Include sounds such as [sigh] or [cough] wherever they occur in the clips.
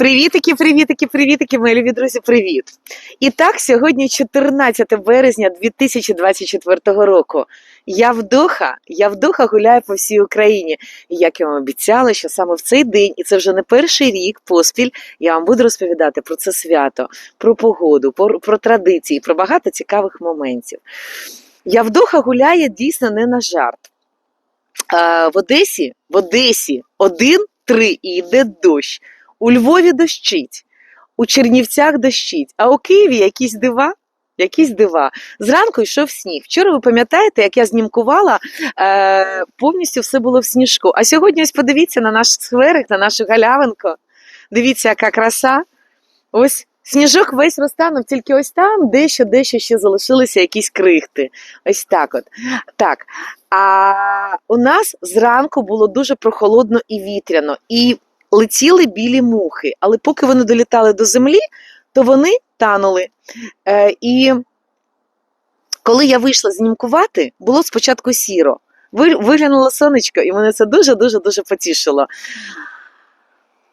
Привітики, привітики, привітики, мої любі друзі, привіт! І так, сьогодні 14 березня 2024 року. Я вдоха, я вдоха гуляю по всій Україні. І як я вам обіцяла, що саме в цей день, і це вже не перший рік поспіль, я вам буду розповідати про це свято, про погоду, про, про традиції, про багато цікавих моментів. Я вдоха гуляє дійсно не на жарт. В Одесі, в Одесі один-три і йде дощ. У Львові дощить, у Чернівцях дощить, а у Києві якісь дива. Якісь дива. Зранку йшов сніг. Вчора ви пам'ятаєте, як я знімкувала, е, повністю все було в сніжку. А сьогодні ось подивіться на наш скверик, на нашу галявинку. Дивіться, яка краса. Ось сніжок весь розтанув, тільки ось там дещо, дещо ще залишилися якісь крихти. Ось так от. Так. А у нас зранку було дуже прохолодно і вітряно. І летіли білі мухи, але поки вони долітали до землі, то вони танули. Е, і коли я вийшла знімкувати, було спочатку сіро. Виглянуло сонечко, і мене це дуже-дуже дуже потішило.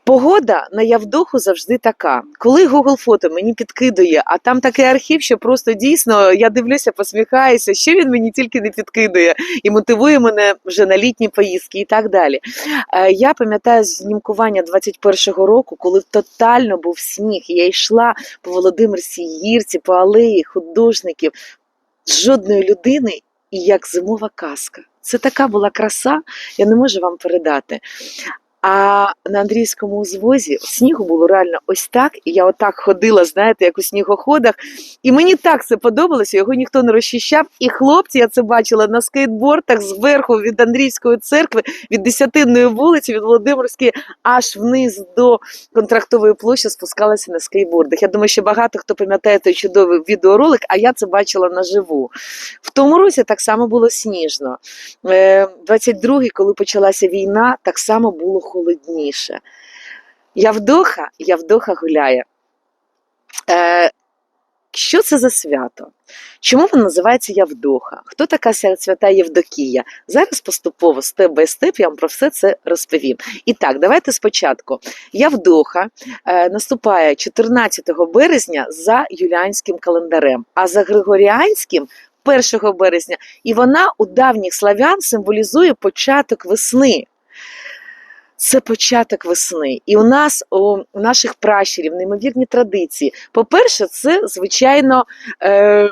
Погода на Явдоху завжди така. Коли Google фото мені підкидує, а там такий архів, що просто дійсно я дивлюся, посміхаюся, що він мені тільки не підкидує і мотивує мене вже на літні поїздки і так далі. Е, Я пам'ятаю знімкування 21-го року, коли тотально був сніг. Я йшла по Володимирській гірці, по алеї художників, жодної людини, і як зимова казка. Це така була краса, я не можу вам передати. А на Андрійському узвозі снігу було реально ось так, і я отак ходила, знаєте, як у снігоходах. І мені так це подобалося, його ніхто не розчищав. І хлопці, я це бачила на скейтбордах зверху від Андрійської церкви, від Десятинної вулиці, від Володимирської, аж вниз до контрактової площі спускалися на скейтбордах. Я думаю, що багато хто пам'ятає той чудовий відеоролик, а я це бачила наживу. В тому році так само було сніжно. Е, 22-й, коли почалася війна, так само було холодніше. Явдоха, Явдоха гуляє. Е, що це за свято? Чому воно називається Явдоха? Хто така свята Євдокія? Зараз поступово, степ бай степ, я вам про все це розповім. І так, давайте спочатку. Явдоха е, наступає 14 березня за юліанським календарем, а за григоріанським 1 березня. І вона у давніх славян символізує початок весни. Це початок весни. І у нас, у наших пращурів, неймовірні традиції. По-перше, це, звичайно, ем,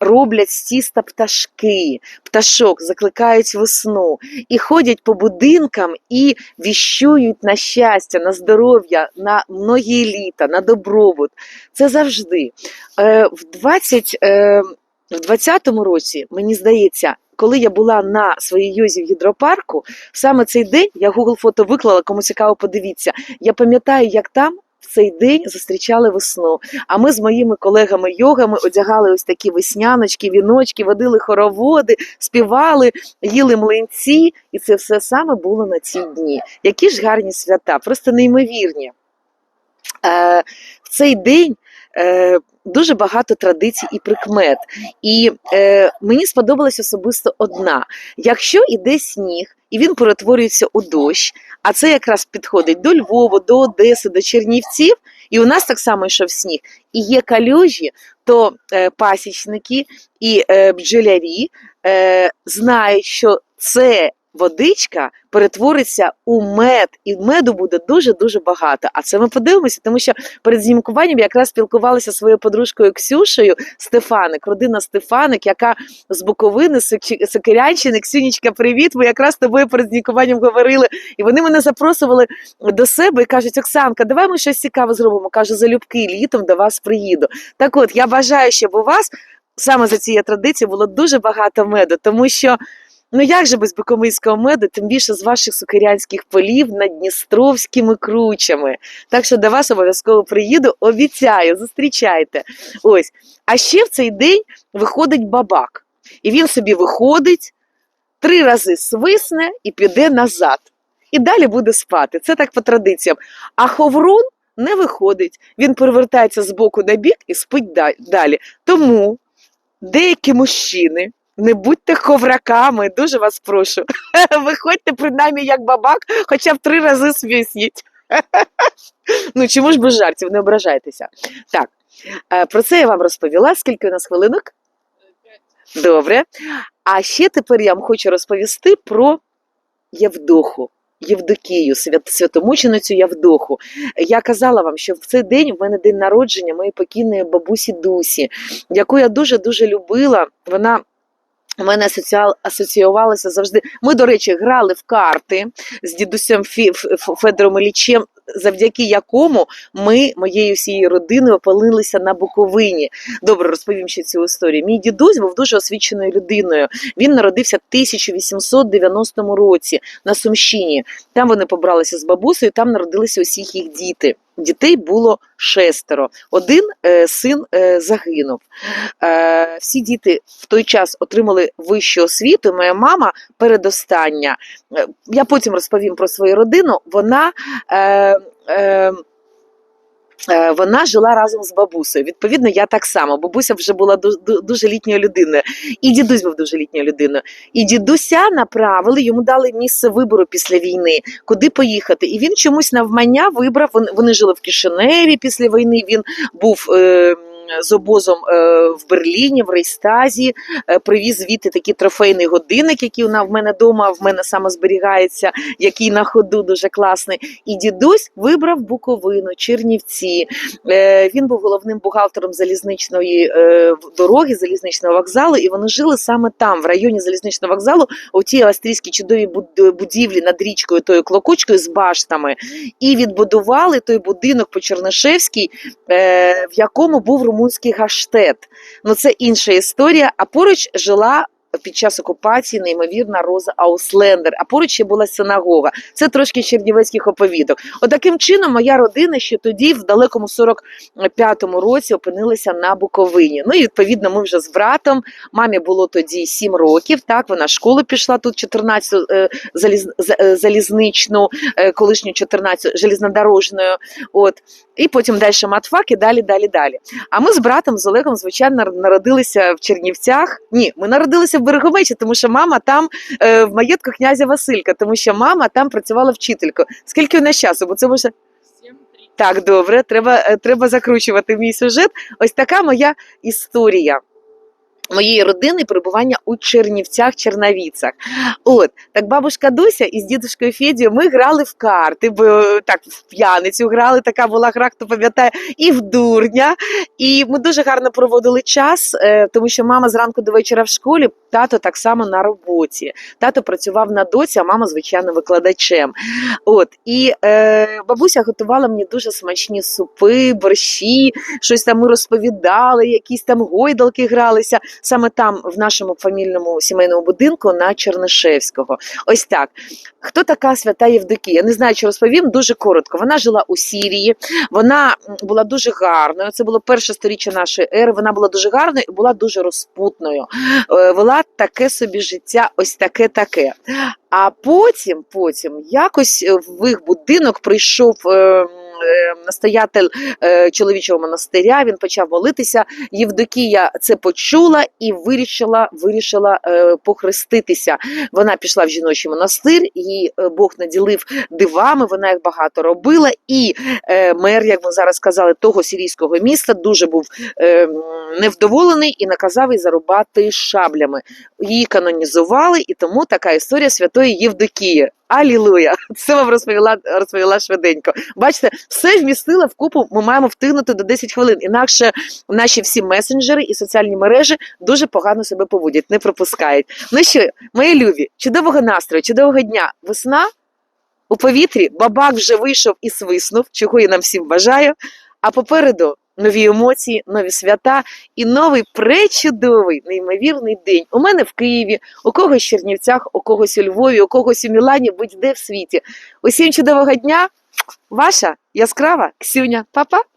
роблять з тіста пташки, пташок, закликають весну і ходять по будинкам і віщують на щастя, на здоров'я, на многі літа, на добробут. Це завжди. Е, в 20, е, в 20-му році, мені здається, коли я була на своїй йозі в гідропарку, саме цей день я Google фото виклала, кому цікаво, подивіться. Я пам'ятаю, як там. В цей день зустрічали весну. А ми з моїми колегами-йогами одягали ось такі весняночки, віночки, водили хороводи, співали, їли млинці, і це все саме було на ці дні. Які ж гарні свята, просто неймовірні. Е, в цей день дуже багато традицій і прикмет. І е, мені сподобалась особисто одна: якщо іде сніг і він перетворюється у дощ, а це якраз підходить до Львова, до Одеси, до Чернівців, і у нас так само йшов сніг, і є калюжі, то е, пасічники і е, бджолярі е, знають, що це водичка перетвориться у мед, і меду буде дуже-дуже багато. А це ми подивимося, тому що перед знімкуванням я якраз спілкувалася зі своєю подружкою Ксюшею Стефаник, родина Стефаник, яка з Буковини, Сокирянщини. Ксюнічка, привіт! Ми якраз з тобою перед знімкуванням говорили. І вони мене запросили до себе і кажуть: Оксанка, давай ми щось цікаве зробимо. Каже, залюбки літом до вас приїду. Так от, я бажаю, щоб у вас саме за цією традицією було дуже багато меду, тому що. Ну як же без бакомийського меду, тим більше з ваших сукирянських полів над Дністровськими кручами. Так що до вас обов'язково приїду, обіцяю, зустрічайте. Ось. А ще в цей день виходить бабак. І він собі виходить, три рази свисне і піде назад. І далі буде спати. Це так по традиціям. А ховрун не виходить. Він перевертається з боку на бік і спить далі. Тому деякі мужчини. Не будьте ховраками, дуже вас прошу. [laughs] Виходьте принаймні як бабак, хоча б три рази свисніть. [laughs] Ну, чому ж без жартів, не ображайтеся. Так, е, про це я вам розповіла. Скільки у нас хвилинок? Добре. А ще тепер я вам хочу розповісти про Євдоху. Євдокію, свят, святомученицю Явдоху. Я казала вам, що в цей день в мене день народження моєї покійної бабусі Дусі, яку я дуже-дуже любила. Вона у мене асоціювалася завжди. Ми, до речі, грали в карти з дідусем Федором Іллічем, завдяки якому ми моєю всією родиною опинилися на Буковині. Добре, розповім ще цю історію. Мій дідусь був дуже освіченою людиною. Він народився в 1890 році на Сумщині. Там вони побралися з бабусею, там народилися усі їх діти. Дітей було шестеро. Один е, син е, загинув. Е, всі діти в той час отримали вищу освіту. Моя мама передостання. Я потім розповім про свою родину. Вона. Е, вона жила разом з бабусею. Відповідно, я так само. Бабуся вже була ду- ду- дуже літньою людиною, і дідусь був дуже літньою людиною. І дідуся направили, йому дали місце вибору після війни, куди поїхати. І він чомусь навмання вибрав. Вони, вони жили в Кишиневі після війни. Він був. Е, з обозом е, в Берліні, в Рейстазі, е, привіз звідти такий трофейний годинник, який на- в мене вдома, в мене саме зберігається, який на ходу дуже класний. І дідусь вибрав Буковину, Чернівці. Е, Він був головним бухгалтером залізничної е, дороги, залізничного вокзалу, і вони жили саме там, в районі залізничного вокзалу, у тій австрійській чудовій будівлі над річкою, тою клокочкою з баштами. І відбудували той будинок по Чернишевській, е, в якому був румунський гаштет. Ну це інша історія. А поруч жила. Під час окупації неймовірна Роза Ауслендер, а поруч ще була синагога. Це трошки чернівецьких оповідок. Отаким чином, моя родина ще тоді, в далекому 45-му році, опинилася на Буковині. Ну і відповідно, ми вже з братом. Мамі було тоді 7 років. Так, вона школу пішла тут 14 е, заліз, е, залізничну, е, колишню 14 железнодорожною. От і потім далі матфак і далі, далі, далі. А ми з братом з Олегом, звичайно, народилися в Чернівцях. Ні, ми народилися в Берегомечі, тому що мама там е, в маєтку князя Василька, тому що мама там працювала вчителькою. Скільки у нас часу? Бо це може так добре. Треба, е, треба закручувати мій сюжет. Ось така моя історія. Моєї родини перебування у Чернівцях, Черновіцях. От так бабушка Дуся із дідушкою Федією ми грали в карти, бо е, так в п'яницю грали. Така була гра, хто пам'ятає, і в дурня. І ми дуже гарно проводили час, е, тому що мама зранку до вечора в школі, тато так само на роботі. Тато працював на доці, а мама, звичайно, викладачем. От і е, бабуся готувала мені дуже смачні супи, борщі, щось там ми розповідали, якісь там гойдалки гралися. Саме там, в нашому фамільному сімейному будинку на Чернишевського. Ось так. Хто така свята Євдокія? Не знаю, чи розповім дуже коротко. Вона жила у Сірії, вона була дуже гарною. Це було перше сторіччя нашої ери. Вона була дуже гарною і була дуже розпутною. Е, Вела таке собі життя, ось таке таке. А потім, потім якось в їх будинок прийшов. Е, м, е, Настоятель е, чоловічого монастиря, він почав молитися. Євдокія це почула і вирішила, вирішила е, похреститися. Вона пішла в жіночий монастир, її е, Бог наділив дивами. Вона їх багато робила. І мер, як ми зараз сказали, того сирійського міста дуже був е, невдоволений і наказав її зарубати шаблями. Її канонізували, і тому така історія святої Євдокії. Алілуя! Це вам розповіла, розповіла швиденько. Бачите, все вмістила в купу. Ми маємо втигнути до 10 хвилин. Інакше наші всі месенджери і соціальні мережі дуже погано себе поводять, не пропускають. Ну що, мої любі, чудового настрою, чудового дня. Весна у повітрі, бабак вже вийшов і свиснув, чого я нам всім бажаю. А попереду нові емоції, нові свята і новий пречудовий, неймовірний день. У мене в Києві, у когось в Чернівцях, у когось у Львові, у когось у Мілані, будь-де в світі. Усім чудового дня! Ваша яскрава Ксюня. Па-па!